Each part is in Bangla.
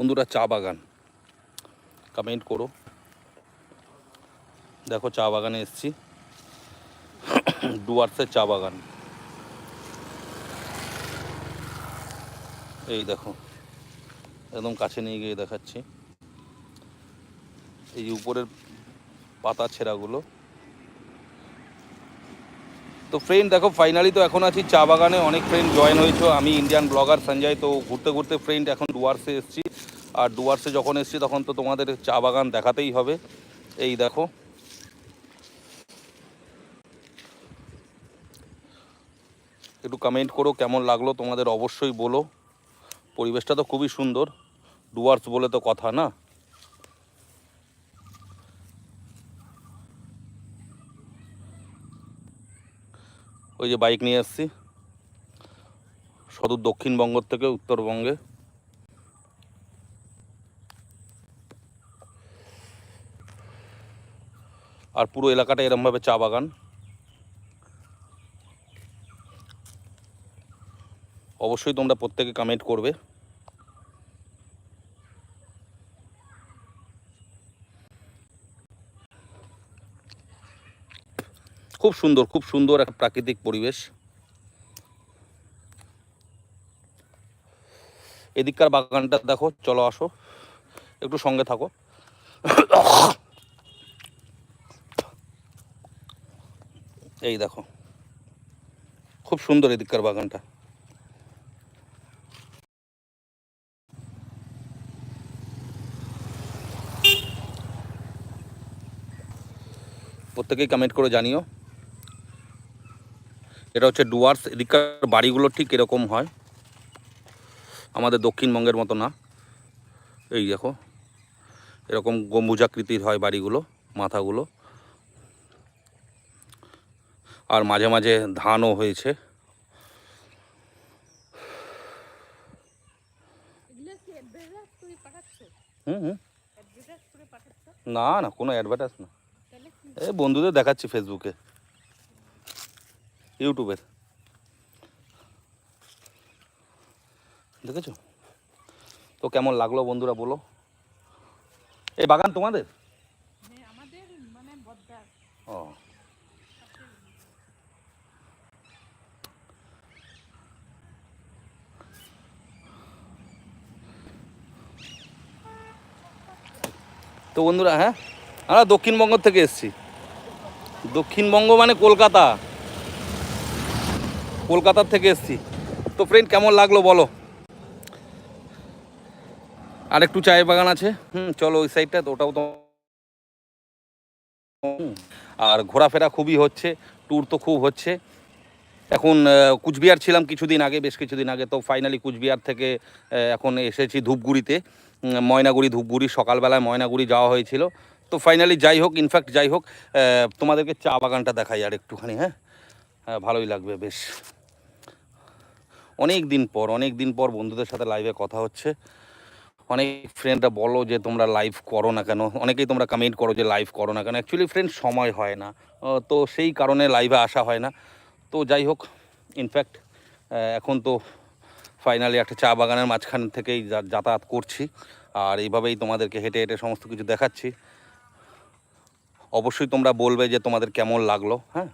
বন্ধুরা চা বাগান। কমেন্ট করো। দেখো চা বাগানে এসছি। ডুয়ার্সের চা বাগান। এই দেখো, একদম কাছে নিয়ে গিয়ে দেখাচ্ছি। এই যে উপরের পাতা ছেঁড়াগুলো। তো ফ্রেন্ড দেখো ফাইনালি তো এখন আছি চা বাগানে। অনেক ফ্রেন্ড জয়েন হয়েছো। আমি ইন্ডিয়ান ব্লগার সঞ্জয়, তো ঘুরতে ঘুরতে ফ্রেন্ড এখন ডুয়ার্সে এসেছি। আর ডুয়ার্সে যখন এসেছি, তখন তো তোমাদের চা বাগান দেখাতেই হবে। এই দেখো। একটু কমেন্ট করো, কেমন লাগল তোমাদের অবশ্যই বলো। পরিবেশটা তো খুবই সুন্দর। ডুয়ার্স বলে তো কথা, না? ওই যে বাইক নিয়ে এসছি। সদূর দক্ষিণবঙ্গ থেকে উত্তরবঙ্গে। আর পুরো এলাকাটা এরমভাবে চা বাগান। অবশ্যই তোমরা প্রত্যেকে কমেন্ট করবে। খুব সুন্দর খুব সুন্দর একটা প্রাকৃতিক পরিবেশ। এদিককার বাগানটা দেখো, চলো আসো, একটু সঙ্গে থাকো। এই দেখো। খুব সুন্দর এদিককার বাগানটা। প্রত্যেকেই কমেন্ট করে জানিও। এটা হচ্ছে ডুয়ার্স, এদিককার বাড়িগুলো ঠিক এরকম হয়। আমাদের দক্ষিণবঙ্গের মতো না। এই দেখো, এরকম গম্বুজাকৃতির হয় বাড়িগুলো, মাথাগুলো। আর মাঝে মাঝে ধানও হয়েছে। না না কোনো অ্যাডভার্টাইজ না। এই বন্ধুদের দেখাচ্ছি ফেসবুকে ইউটিউবের দেখেছ? তো কেমন লাগল বন্ধুরা বলো। এই বাগান তোমাদের? আমাদের মানে ও। তো বন্ধুরা হ্যাঁ? আমরা দক্ষিণবঙ্গ থেকে এসেছি। দক্ষিণবঙ্গ মানে কলকাতা। কলকাতার থেকে এসেছি। তো ফ্রেন্ড কেমন লাগল বলো? আর একটু চায়ের বাগান আছে। হুম, চলো ওই সাইডটা তো ওটাও তো আর ঘোরাফেরা খুবই হচ্ছে ট্যুর তো খুব হচ্ছে। এখন কুচবিহার ছিলাম কিছুদিন আগে, বেশ কিছুদিন আগে, তো ফাইনালি কুচবিহার থেকে এখন এসেছি ধূপগুড়িতে। ময়নাগুড়ি ধূপগুড়ি সকালবেলায় ময়নাগুড়ি যাওয়া হয়েছিল। তো ফাইনালি যাই হোক ইনফ্যাক্ট যাই হোক তোমাদেরকে চা বাগানটা দেখাই আর একটুখানি হ্যাঁ? হ্যাঁ, ভালোই লাগবে বেশ। অনেক দিন পর অনেক দিন পর বন্ধুদের সাথে লাইভে কথা হচ্ছে। অনেক ফ্রেন্ডরা বলো যে তোমরা লাইভ করো না কেন? অনেকেই তোমরা কমেন্ট করো যে লাইভ করো না কেন? অ্যাকচুয়ালি ফ্রেন্ড সময় হয় না। তো সেই কারণে লাইভে আসা হয় না। তো যাই হোক ইনফ্যাক্ট এখন তো ফাইনালি একটা চা বাগানের মাঝখান থেকেই যাতায়াত করছি। আর এইভাবেই তোমাদেরকে হেঁটে হেঁটে সমস্ত কিছু দেখাচ্ছি। অবশ্যই তোমরা বলবে যে তোমাদের কেমন লাগল হ্যাঁ?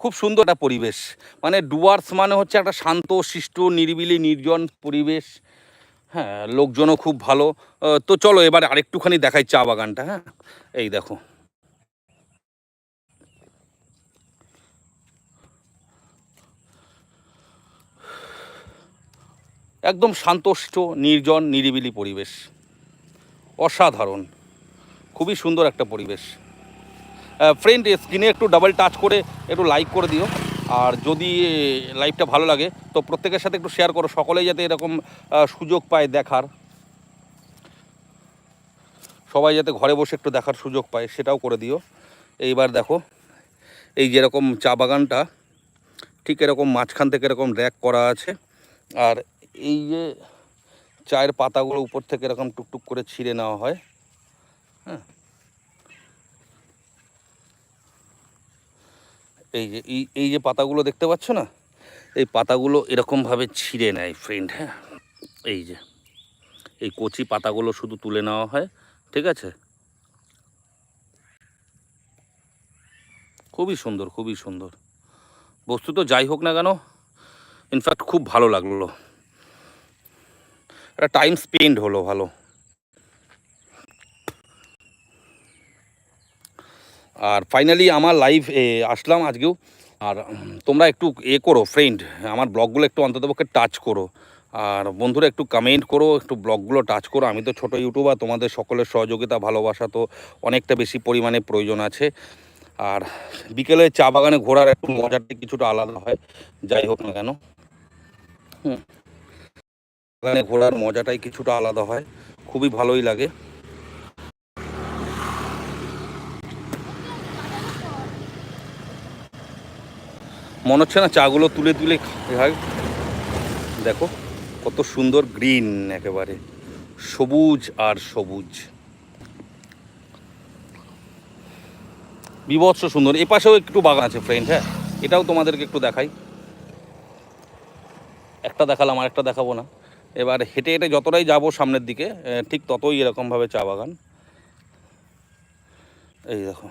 খুব সুন্দর একটা পরিবেশ। মানে ডুয়ার্স মানে হচ্ছে একটা শান্ত, শিষ্ট, নিরিবিলি, নির্জন পরিবেশ। হ্যাঁ লোকজনও খুব ভালো। তো চলো এবার আরেকটুখানি দেখাই চা বাগানটা হ্যাঁ? এই দেখো। একদম শান্তষ্ট নির্জন, নিরিবিলি পরিবেশ। অসাধারণ। খুবই সুন্দর একটা পরিবেশ। ফ্রেন্ড স্ক্রিনে একটু ডাবল টাচ করে একটু লাইক করে দিও। আর যদি লাইভটা ভালো লাগে, তো প্রত্যেকের সাথে একটু শেয়ার করো। সকলেই যাতে এরকম সুযোগ পায় দেখার। সবাই যাতে ঘরে বসে একটু দেখার সুযোগ পায়, সেটাও করে দিও। এইবার দেখো, এই যেরকম চা বাগানটা, ঠিক এরকম মাঝখান থেকে এরকম র্যাক করা আছে। আর এই যে চায়ের পাতাগুলো উপর থেকে এরকম টুকটুক করে ছিঁড়ে নেওয়া হয় হ্যাঁ। এই যে, এই এই যে পাতাগুলো দেখতে পাচ্ছ না? এই পাতাগুলো এরকমভাবে ছিঁড়ে নেয় ফ্রেন্ড হ্যাঁ। এই যে, এই কচি পাতাগুলো শুধু তুলে নেওয়া হয়, ঠিক আছে? খুবই সুন্দর খুবই সুন্দর। বস্তু তো যাই হোক না কেন ইনফ্যাক্ট খুব ভালো লাগল। একটা টাইম স্পেন্ড হলো ভালো। আর ফাইনালি আমার লাইভ আসলাম আজকেও। আর তোমরা একটু এ করো ফ্রেন্ড আমার ব্লগগুলো একটু অন্ততপক্ষে টাচ করো। আর বন্ধুরা একটু কমেন্ট করো, একটু ব্লগগুলো টাচ করো। আমি তো ছোটো ইউটিউবার তোমাদের সকলের সহযোগিতা, ভালোবাসা তো অনেকটা বেশি পরিমাণে প্রয়োজন আছে। আর বিকেলে চা বাগানে ঘোরার একটু মজাটা কিছুটা আলাদা হয়, যাই হোক না কেন। হুম। বাগানে ঘোরার মজাটাই কিছুটা আলাদা হয়। খুবই ভালোই লাগে। মনে হচ্ছে না চাগুলো তুলে তুলে খায় দেখো, কত সুন্দর গ্রিন একেবারে। সবুজ আর সবুজ। বিভৎস সুন্দর। এ পাশেও একটু বাগান আছে ফ্রেন্ড হ্যাঁ? এটাও তোমাদেরকে একটু দেখাই। একটা দেখালাম আর একটা দেখাবো না। এবার হেঁটে হেঁটে যতটাই যাব সামনের দিকে ঠিক ততই এরকমভাবে চা বাগান। এই দেখো।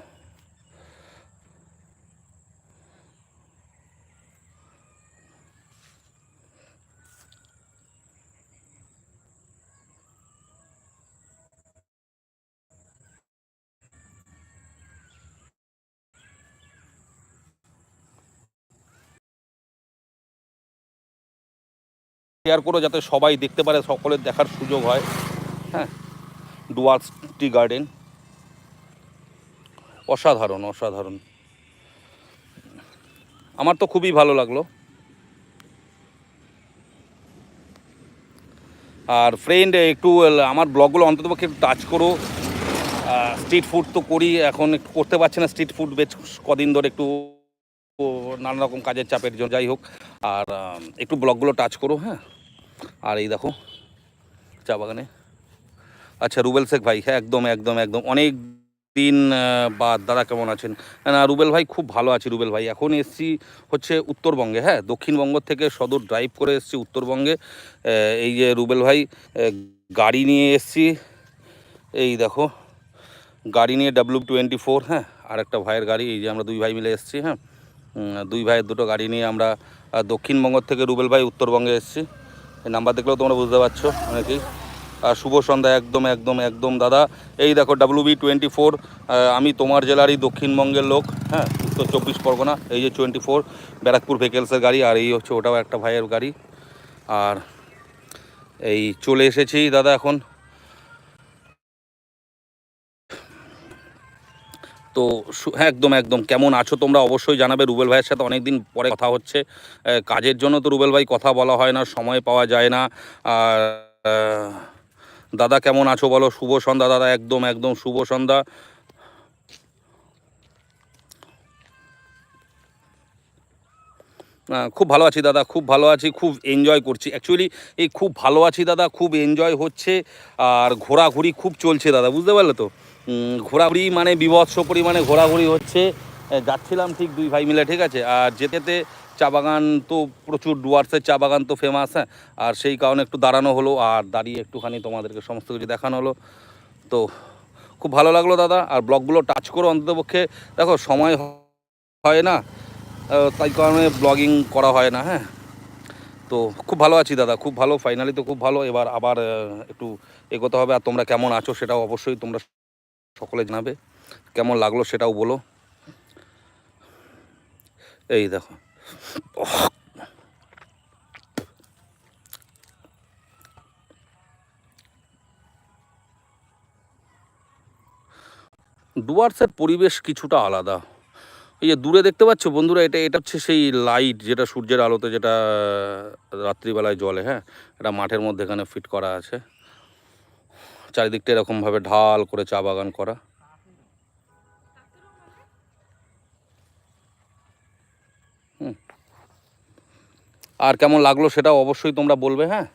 শেয়ার করো যাতে সবাই দেখতে পারে, সকলের দেখার সুযোগ হয়। হ্যাঁ ডুয়ার্স টি গার্ডেন অসাধারণ অসাধারণ। আমার তো খুবই ভালো লাগল। আর ফ্রেন্ড একটু, আমার ব্লগগুলো অন্ততপক্ষে একটু টাচ করো। স্ট্রিট ফুড তো করি, এখন একটু করতে পারছি না স্ট্রিট ফুড বেশ কদিন ধরে একটু নানা রকম কাজের চাপের জন্য। যাই হোক আর একটু ব্লগগুলো টাচ করো হ্যাঁ? আর এই দেখো, চা বাগানে। আচ্ছা রুবেল শেখ ভাই হ্যাঁ একদম একদম একদম। অনেক দিন বাদ, দাদা কেমন আছেন? না, রুবেল ভাই, খুব ভালো আছি, রুবেল ভাই। এখন এসছি হচ্ছে উত্তরবঙ্গে হ্যাঁ? দক্ষিণবঙ্গ থেকে সদর ড্রাইভ করে এসছি উত্তরবঙ্গে। এই যে রুবেল ভাই গাড়ি নিয়ে এসছি। এই দেখো, গাড়ি নিয়ে ডাব্লিউ টোয়েন্টি ফোর হ্যাঁ? আর একটা ভাইয়ের গাড়ি, এই যে আমরা দুই ভাই মিলে এসছি হ্যাঁ? দুই ভাইয়ের দুটো গাড়ি নিয়ে আমরা আহ, দক্ষিণবঙ্গ থেকে রুবেল ভাই উত্তরবঙ্গে এসছি। এই নাম্বার দেখলেও তোমরা বুঝতে পারছ অনেকেই। আর শুভ সন্ধ্যা একদম একদম একদম দাদা। এই দেখো ডাব্লিউ বি টোয়েন্টি ফোর আমি তোমার জেলারই দক্ষিণবঙ্গের লোক হ্যাঁ? উত্তর চব্বিশ পরগনা এই যে টোয়েন্টি ফোর ব্যারাকপুর ভেহিকেলসের গাড়ি আর এই হচ্ছে ওটাও একটা ভাইয়ের গাড়ি। আর এই চলে এসেছি দাদা এখন। তো হ্যাঁ একদম একদম। কেমন আছো তোমরা অবশ্যই জানাবে। রুবেল ভাইয়ের সাথে অনেক দিন পরে কথা হচ্ছে। কাজের জন্য তো রুবেল ভাই কথা বলা হয় না, সময় পাওয়া যায় না। আর দাদা কেমন আছো বলো? শুভ সন্ধ্যা, দাদা। একদম একদম শুভ সন্ধ্যা। খুব ভালো আছি দাদা, খুব ভালো আছি, খুব এনজয় করছি। অ্যাকচুয়ালি এই খুব ভালো আছি দাদা, খুব এনজয় হচ্ছে আর ঘোরাঘুরি খুব চলছে দাদা, বুঝতে পারলে তো? ঘোরাঘুরি মানে বিভৎস পরিমাণে ঘোরাঘুরি হচ্ছে। যাচ্ছিলাম ঠিক দুই ভাই মিলে, ঠিক আছে? আর যেতে যেতে চা বাগান তো প্রচুর ডুয়ার্সের চা বাগান তো ফেমাস হ্যাঁ? আর সেই কারণে একটু দাঁড়ানো হলো আর দাঁড়িয়ে একটুখানি তোমাদেরকে সমস্ত কিছু দেখানো হলো। তো খুব ভালো লাগল দাদা, আর ব্লগগুলো টাচ করো অন্ততপক্ষে। দেখো, সময় হয় না। তাই কারণে ব্লগিং করা হয় না হ্যাঁ। তো খুব ভালো আছি দাদা, খুব ভালো ফাইনালি তো খুব ভালো। এবার আবার একটু এগোতে হবে। আর তোমরা কেমন আছো সেটাও অবশ্যই তোমরা সকলে জানাবে। কেমন লাগল সেটাও বলো। এই দেখো। ডুয়ার্সের পরিবেশ কিছুটা আলাদা। এই যে দূরে দেখতে পাচ্ছ বন্ধুরা, এটা এটা হচ্ছে সেই লাইট যেটা সূর্যের আলোতে যেটা রাত্রিবেলায় জ্বলে হ্যাঁ? এটা মাঠের মধ্যে এখানে ফিট করা আছে। চারিদিকটা এরকমভাবে ঢাল করে চা বাগান করা। আর কেমন লাগল সেটাও অবশ্যই তোমরা বলবে হ্যাঁ?